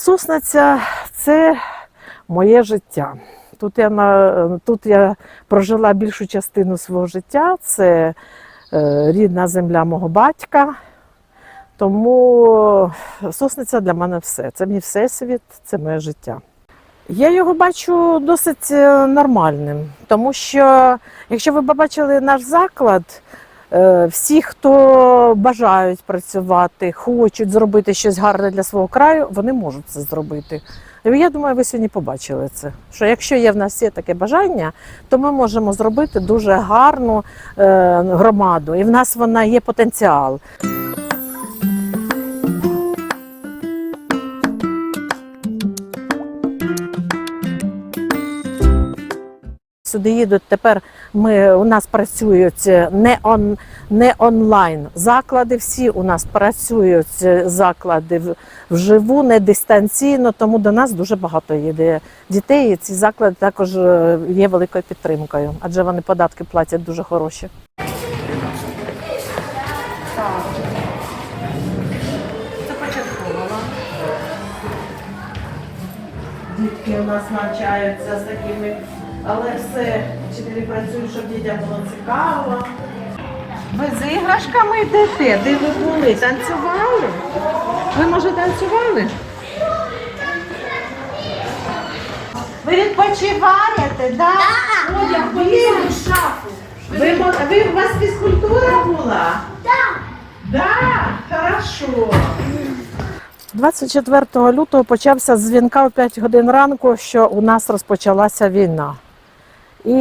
Сосниця це моє життя. Тут я, тут я прожила більшу частину свого життя. Це е, рідна земля мого батька. Тому сосниця для мене все. Це мій всесвіт, це моє життя. Я його бачу досить е, нормальним, тому що, якщо ви побачили наш заклад, всі, хто бажають працювати, хочуть зробити щось гарне для свого краю, вони можуть це зробити. Я думаю, ви сьогодні побачили це. Що якщо є в нас є таке бажання, то ми можемо зробити дуже гарну е, громаду, і в нас вона є потенціал. Сюди їдуть тепер. Ми у нас працюють не он не онлайн. Заклади всі у нас працюють е, заклади вживу, не дистанційно. Тому до нас дуже багато їде дітей. І ці заклади також е, є великою підтримкою, адже вони податки платять дуже хороші. Дітки у нас навчаються з такими, але все вчителі працюють, щоб дітям було цікаво. Ви з іграшками йдете? Де ви були? Танцювали? Ви може танцювали? Ви відпочиваєте, да? Одяг в шафу. Ви, мо- ви, у вас фізкультура була? Так. Да, хорошо. 24 лютого почався з дзвінка о 5 годин ранку, що у нас розпочалася війна. І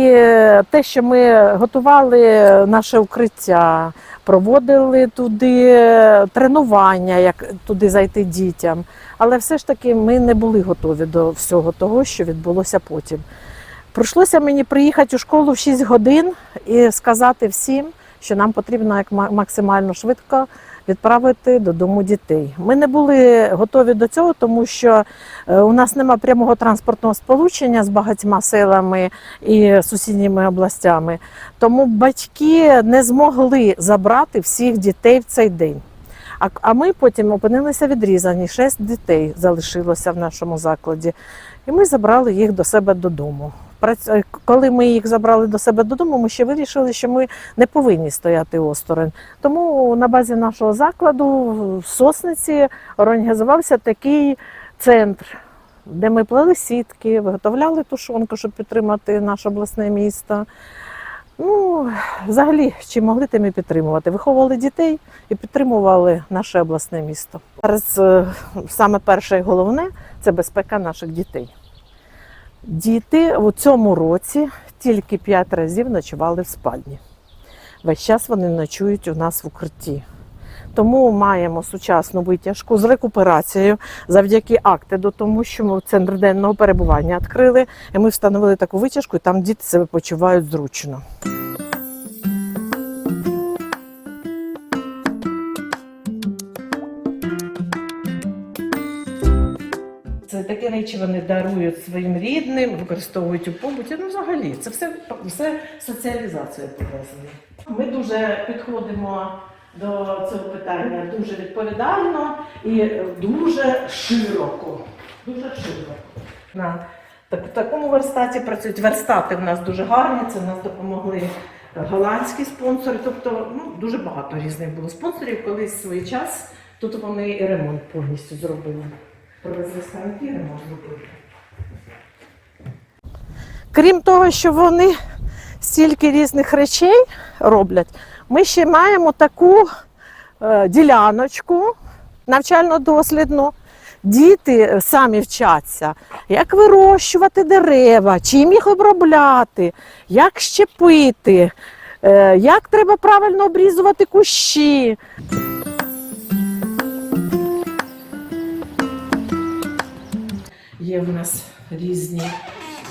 те, що ми готували наше укриття, проводили туди тренування, як туди зайти дітям. Але все ж таки ми не були готові до всього того, що відбулося потім. Прийшлося мені приїхати у школу в 6 годин і сказати всім, що нам потрібно як ма- максимально швидко відправити додому дітей. Ми не були готові до цього, тому що е, у нас нема прямого транспортного сполучення з багатьма селами і сусідніми областями. Тому батьки не змогли забрати всіх дітей в цей день. А, а ми потім опинилися відрізані. Шесть дітей залишилося в нашому закладі, і ми забрали їх до себе додому. Е, Коли ми їх забрали до себе додому, ми ще вирішили, що ми не повинні стояти осторонь. Тому на базі нашого закладу в Сосниці організувався такий центр, де ми плели сітки, виготовляли тушонку, щоб підтримати наше обласне місто. Ну, взагалі, чи могли тим і підтримувати? Виховували дітей і підтримували наше обласне місто. Зараз е, саме перше і головне це безпека наших дітей. Діти у цьому році тільки 5 разів ночували в спальні. Весь час вони ночують у нас в укритті. Тому маємо сучасну витяжку з рекуперацією завдяки актеду, тому що ми центр денного перебування відкрили, і ми встановили таку витяжку, і там діти себе почувають зручно. Такі речі вони дарують своїм рідним, використовують у побуті. Ну, взагалі, це все, все соціалізація пов'язана. Ми дуже підходимо до цього питання дуже відповідально і дуже широко. Дуже широко. На так, в такому верстаті працюють верстати. У нас дуже гарні. Це нас допомогли голландські спонсори. Тобто ну, дуже багато різних було спонсорів. Колись в свій час тут вони і ремонт повністю зробили. Привезли станки, ремонт зробили. Крім того, що вони стільки різних речей роблять, ми ще маємо таку е, діляночку навчально-дослідну. Діти самі вчаться, як вирощувати дерева, чим їх обробляти, як щепити, е, як треба правильно обрізувати кущі. Є в нас різні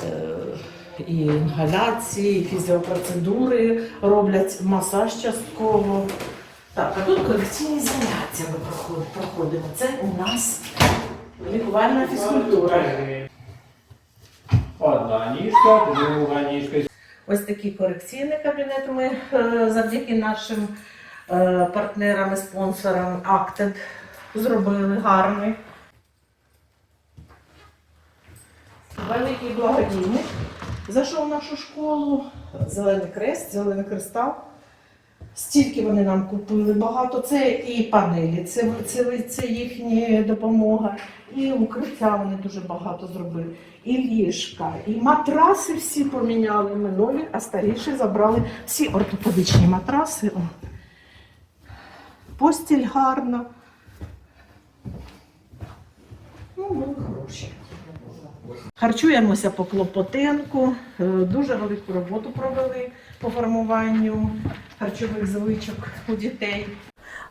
е, і інгаляції, і фізіопроцедури роблять, масаж частково. Так, а тут корекційні заняття ми проходимо. Це у нас лікувальна фізкультура. Одна ніжка, друга ніжка. Ось такий корекційний кабінет ми е, завдяки нашим е, партнерам і спонсорам Acted зробили гарний. Великий благодійник зайшов в нашу школу. Зелений крест, зелений кристал. Стільки вони нам купили багато. Це і панелі, це, це, це їхня допомога, і укриття вони дуже багато зробили, і ліжка, і матраси всі поміняли. Ми нові, а старіші забрали всі ортопедичні матраси. Постіль гарна. Ну, були хороші. Харчуємося по Клопотенку. Е, Дуже велику роботу провели по формуванню харчових звичок у дітей.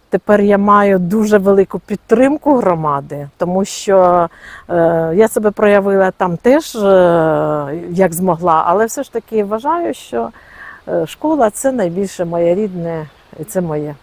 Тепер я маю дуже велику підтримку громади, тому що е, я себе проявила там теж е, як змогла, але все ж таки вважаю, що школа це найбільше моє рідне і це моє.